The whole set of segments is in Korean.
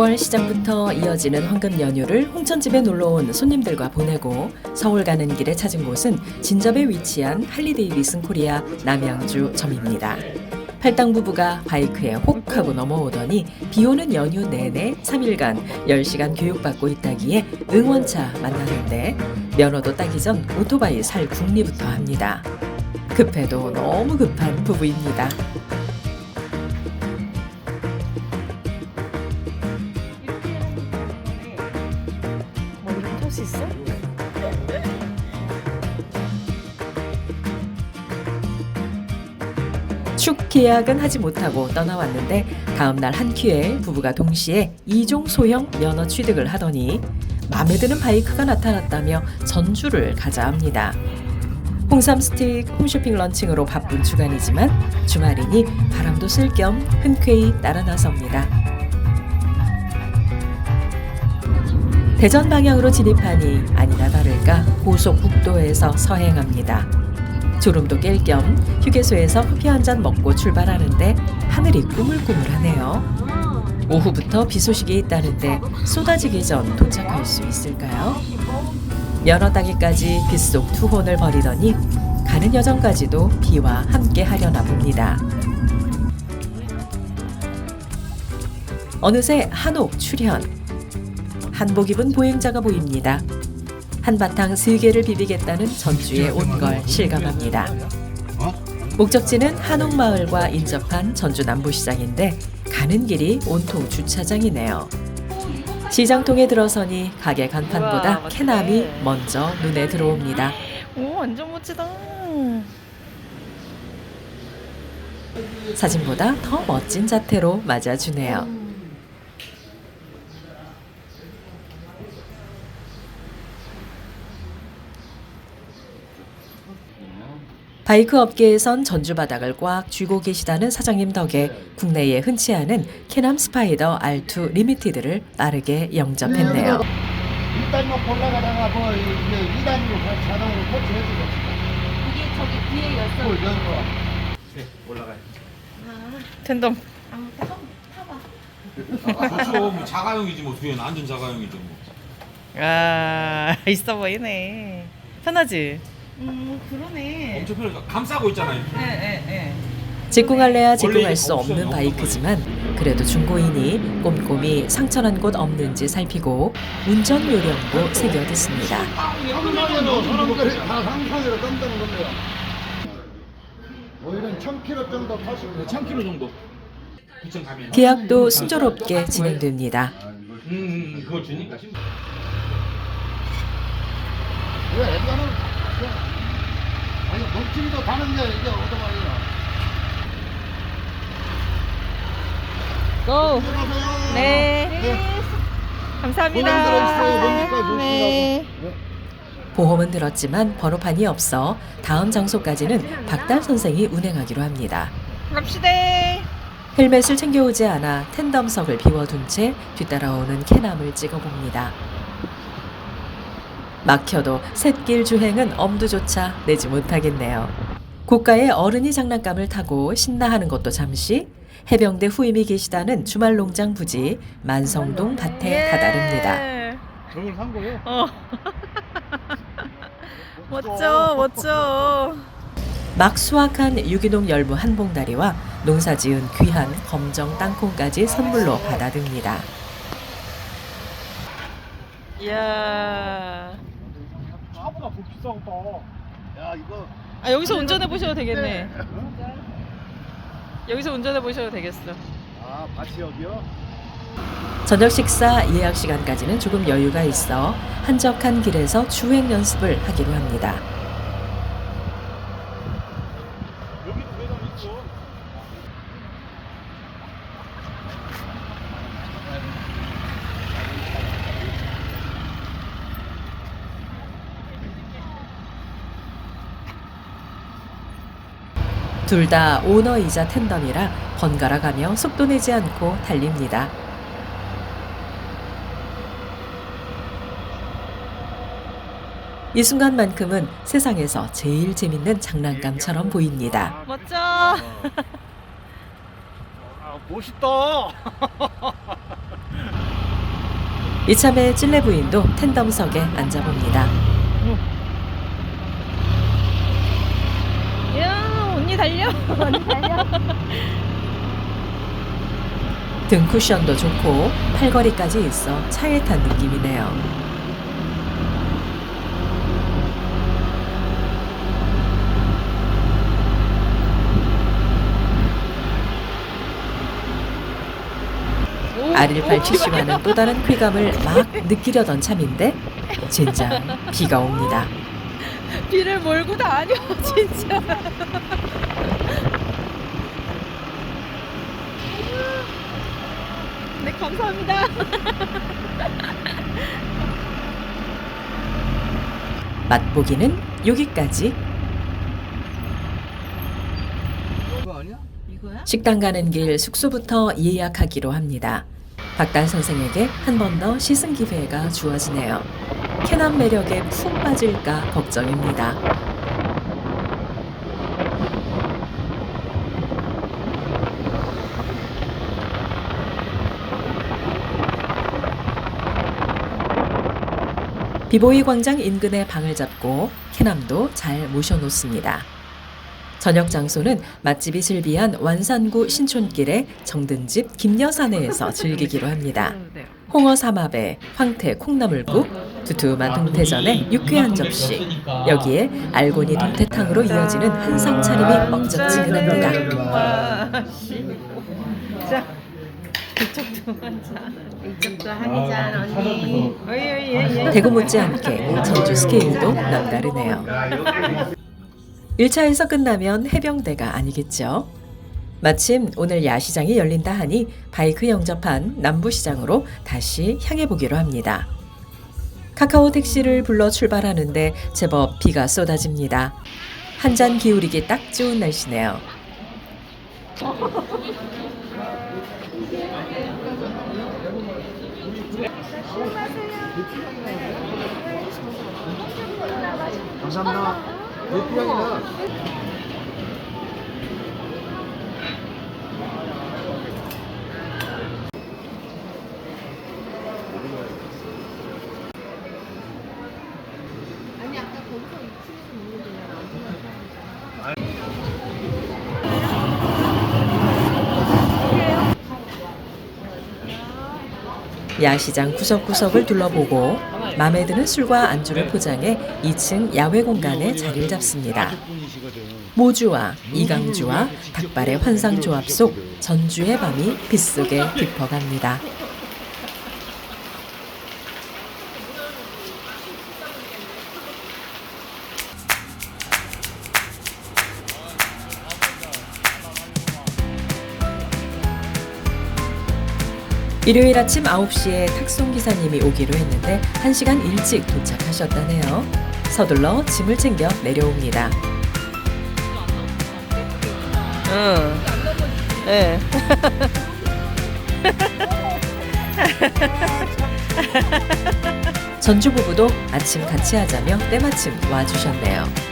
5월 시작부터 이어지는 황금 연휴를 홍천집에 놀러 온 손님들과 보내고 서울 가는 길에 찾은 곳은 진접에 위치한 할리데이비슨 코리아 남양주 점입니다. 팔당 부부가 바이크에 혹 하고 넘어오더니 비 오는 연휴 내내 3일간 10시간 교육받고 있다기에 응원차 만나는데 면허도 따기 전 오토바이 살 궁리부터 합니다. 급해도 너무 급한 부부입니다. 계약은 하지 못하고 떠나왔는데 다음 날한 큐에 부부가 동시에 이종 소형 면허 취득을 하더니 마음에 드는 바이크가 나타났다며 전주를 가자 합니다. 홍삼 스틱 홈쇼핑 런칭으로 바쁜 주간이지만 주말이니 바람도 쓸 겸 흔쾌히 따라 나섭니다. 대전 방향으로 진입하니 아니나 다를까 고속국도에서 서행합니다. 졸음도 깰 겸 휴게소에서 커피 한 잔 먹고 출발하는데 하늘이 꾸물꾸물하네요. 오후부터 비 소식이 있다는데 쏟아지기 전 도착할 수 있을까요? 면허 따기까지 빗속 투혼을 벌이더니 가는 여정까지도 비와 함께 하려나 봅니다. 어느새 한옥 출현. 한복 입은 보행자가 보입니다. 한바탕 슬개를 비비겠다는 전주에 온걸 실감합니다. 목적지는 한옥마을과 인접한 전주 남부시장인데 가는 길이 온통 주차장이네요. 시장통에 들어서니 가게 간판보다 멋지네. 먼저 눈에 들어옵니다. 오 완전 멋지다. 사진보다 더 멋진 자태로 맞아주네요. 바이크 업계에선 전주 바닥을 꽉 쥐고 계시다는 사장님 덕에 국내에 흔치 않은 캐남 스파이더 R2 리미티드를 빠르게 영접했네요. 일단 뭐 올라가다가 뭐 이게 2단으로 자동으로 코치해주고 이게 저기 뒤에 열쇠 그걸 연 거. 텐덤. 좋죠. 뭐 자가용이지 뭐 뒤에는 완전 자가용이죠 뭐. 아 있어 보이네. 편하지. 음 그러네 엄청 편해. 감싸고 있잖아요. 예예 예 직구갈래야 직구갈 수 없는 바이크지만 그래도 중고이니 꼼꼼히 상처난 곳 없는지 살피고 운전 요령도 새겨듣습니다. 상상으로 사람들이 다 상상으로 떤다는 겁니다. 뭐 이런 1000km 정도 타시면 1000km 정도. 부천 가면. 계약도 순조롭게 진행됩니다. 음, 음, 그걸 주니까 멀티도 가는데 이게 오토바이야. 고. 들어가세요. 네. 감사합니다. 보험 들어있어요. 뭔지까지 네. 조심하고. 보험은 들었지만 번호판이 없어 다음 장소까지는 박달 선생이 운행하기로 합니다. 갑시다. 헬멧을 챙겨오지 않아 텐덤석을 비워둔 채 뒤따라오는 캐남을 찍어봅니다. 막혀도 샛길 주행은 엄두조차 내지 못하겠네요. 고가의 어른이 장난감을 타고 신나하는 것도 잠시 해병대 후임이 계시다는 주말 농장 부지 만성동 밭에 다다릅니다. 예. 저걸 산 거예요? 어. 멋져 멋져. 막 수확한 유기농 열무 한 봉다리와 농사지은 귀한 검정 땅콩까지 선물로 받아듭니다. 이야. 더 비싸겠다. 야 이거 아 여기서 운전해 보셔도 되겠네. 여기서 운전해 보셔도 되겠어. 아 밭이 여기요? 저녁 식사 예약 시간까지는 조금 여유가 있어 한적한 길에서 주행 연습을 하기로 합니다. 여기도 매장 있어. 둘 다 오너이자 텐덤이라 번갈아 가며 속도 내지 않고 달립니다. 이 순간만큼은 세상에서 제일 재밌는 장난감처럼 보입니다. 멋져. 아 멋있다. 이참에 찔레 부인도 텐덤석에 앉아봅니다. 달려. 등 쿠션도 좋고 팔걸이까지 있어 차에 탄 느낌이네요. 아릴팔 PC와는 또 다른 쾌감을 막 느끼려던 참인데 진짜 비가 옵니다. 비를 몰고 다녀 진짜. 감사합니다. 맛보기는 여기까지. 그거 아니야? 이거야? 식당 가는 길 숙소부터 예약하기로 합니다. 박단 선생에게 한 번 더 시승 기회가 주어지네요. 캐남 매력에 푹 빠질까 걱정입니다. 비보이 광장 인근의 방을 잡고 캐남도 잘 모셔놓습니다. 저녁 장소는 맛집이 즐비한 완산구 신촌길의 정든집 김여사네에서 즐기기로 합니다. 홍어 삼합에 황태 콩나물국, 두툼한 동태전에 유쾌한 접시, 여기에 알고니 동태탕으로 이어지는 한상 차림이 먹적지근합니다. 이쪽도 한잔. 이쪽도 한잔 언니. 대구 못지않게 전주 스케일도 남다르네요. 1차에서 끝나면 해병대가 아니겠죠. 마침 오늘 야시장이 열린다 하니 바이크 영접한 남부시장으로 다시 향해 보기로 합니다. 카카오 택시를 불러 출발하는데 제법 비가 쏟아집니다. 한 잔 기울이기 딱 좋은 날씨네요. 감사합니다. 몇 병이나? 야시장 구석구석을 둘러보고 마음에 드는 술과 안주를 포장해 2층 야외 공간에 자리를 잡습니다. 모주와 이강주와 닭발의 환상 조합 속 전주의 밤이 빗속에 깊어갑니다. 일요일 아침 9시에 탁송 기사님이 오기로 했는데 1시간 일찍 도착하셨다네요. 서둘러 짐을 챙겨 내려옵니다. 응. 예. 전주 부부도 아침 같이 하자며 때마침 와주셨네요.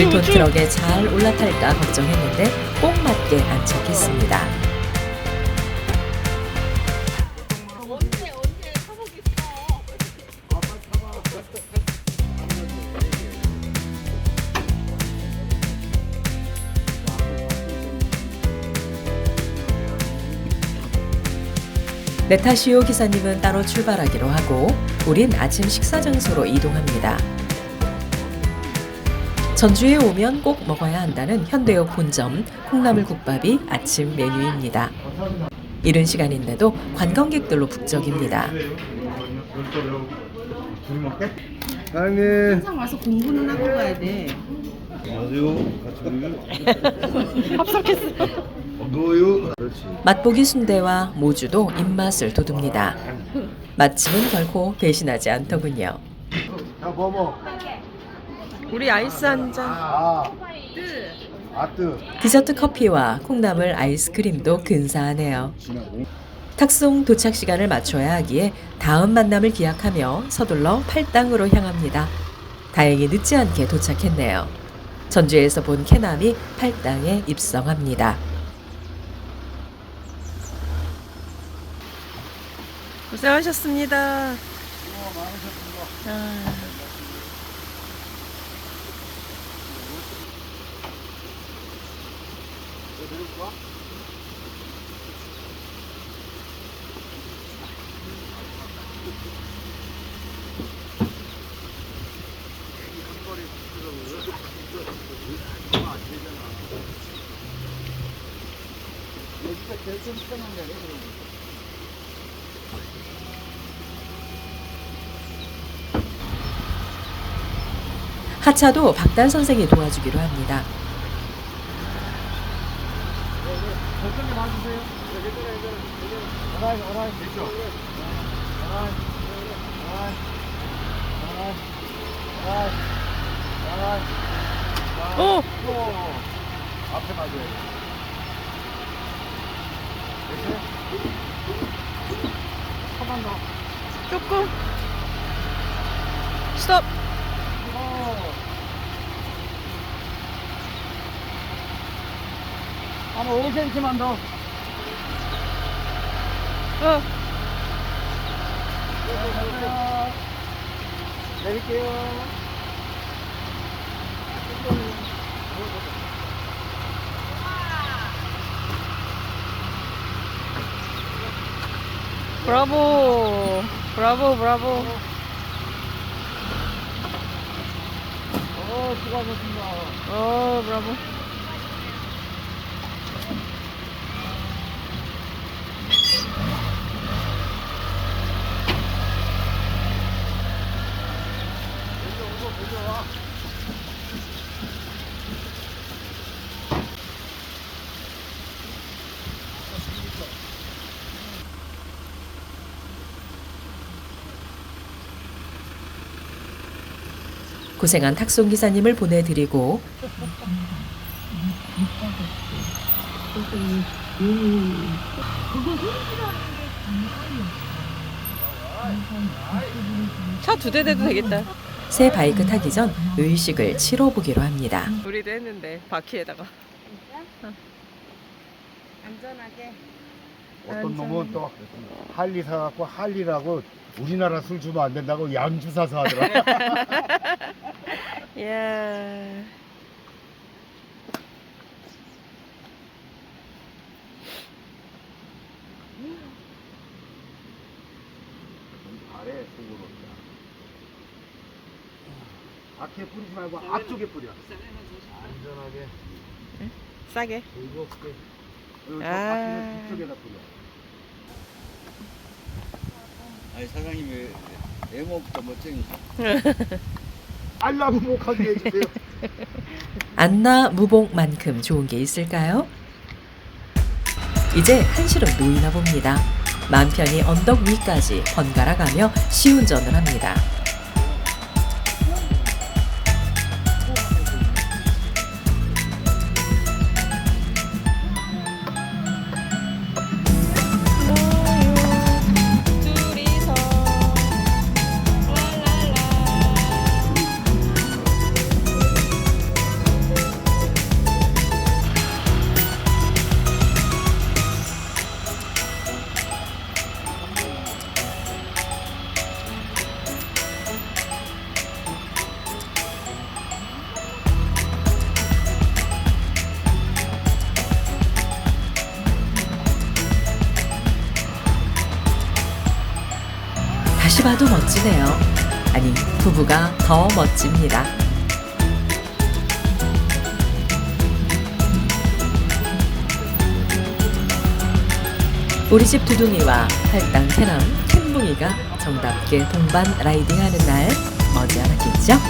1톤 우측. 트럭에 잘 올라탈까 걱정했는데 꼭 맞게 안착했습니다. 네타시오 기사님은 따로 출발하기로 하고 우린 아침 식사 장소로 이동합니다. 전주에 오면 꼭 먹어야 한다는 현대역 본점 콩나물국밥이 아침 메뉴입니다. 이른 시간인데도 관광객들로 북적입니다. 사장님. 항상 와서 공부는 하고 가야 돼. 안녕하세요. 같이 가요. 합석했어. 그렇지. 맛보기 순대와 모주도 입맛을 돋웁니다. 맛집은 결코 배신하지 않더군요. 자, 뭐 뭐. 우리 아이스 한 잔. 아. 아뜨. 디저트 커피와 콩나물 아이스크림도 근사하네요. 탁송 도착 시간을 맞춰야 하기에 다음 만남을 기약하며 서둘러 팔당으로 향합니다. 다행히 늦지 않게 도착했네요. 전주에서 본 캐남이 팔당에 입성합니다. 고생하셨습니다. 하차도 박단 선생이 도와주기로 합니다. 됐죠? 어라이, 어라이, 어라이. 오! 또 앞에 맞아야 돼. 됐어요? 한번 더. 조금. 스톱. 어. 한 5cm만 더. 어. 내릴게요. 브라보. 브라보, 브라보. 어, 수고하셨습니다. 어, 브라보. 고생한 탁송 기사님을 보내드리고 차 두 대 대도 되겠다. 새 바이크 타기 전 의식을 치러 보기로 합니다. 우리도 했는데 바퀴에다가. 안전하게. 어떤 놈은 또 할리 사갖고 할리라고 우리나라 술 주면 안 된다고 양주 사서 하더라. 이야. 아래 속으로. 앞에 뿌리지 말고 앞쪽에 뿌려. 안전하게 싸게. 즐겁게. 그리고 저 아. 바퀴는 뒤쪽에다 뿌려. 아니 사장님이 외모부터 멋쟁이 못하게 해주세요. 안나 무봉만큼 좋은 게 있을까요? 이제 한시름 놓이나 봅니다. 맘 편히 언덕 위까지 번갈아 가며 시운전을 합니다. 다시 봐도 멋지네요. 아니, 부부가 더 멋집니다. 우리 집 두둥이와 팔당 캐남 캔붕이가 정답게 동반 라이딩하는 날 머지않았겠죠?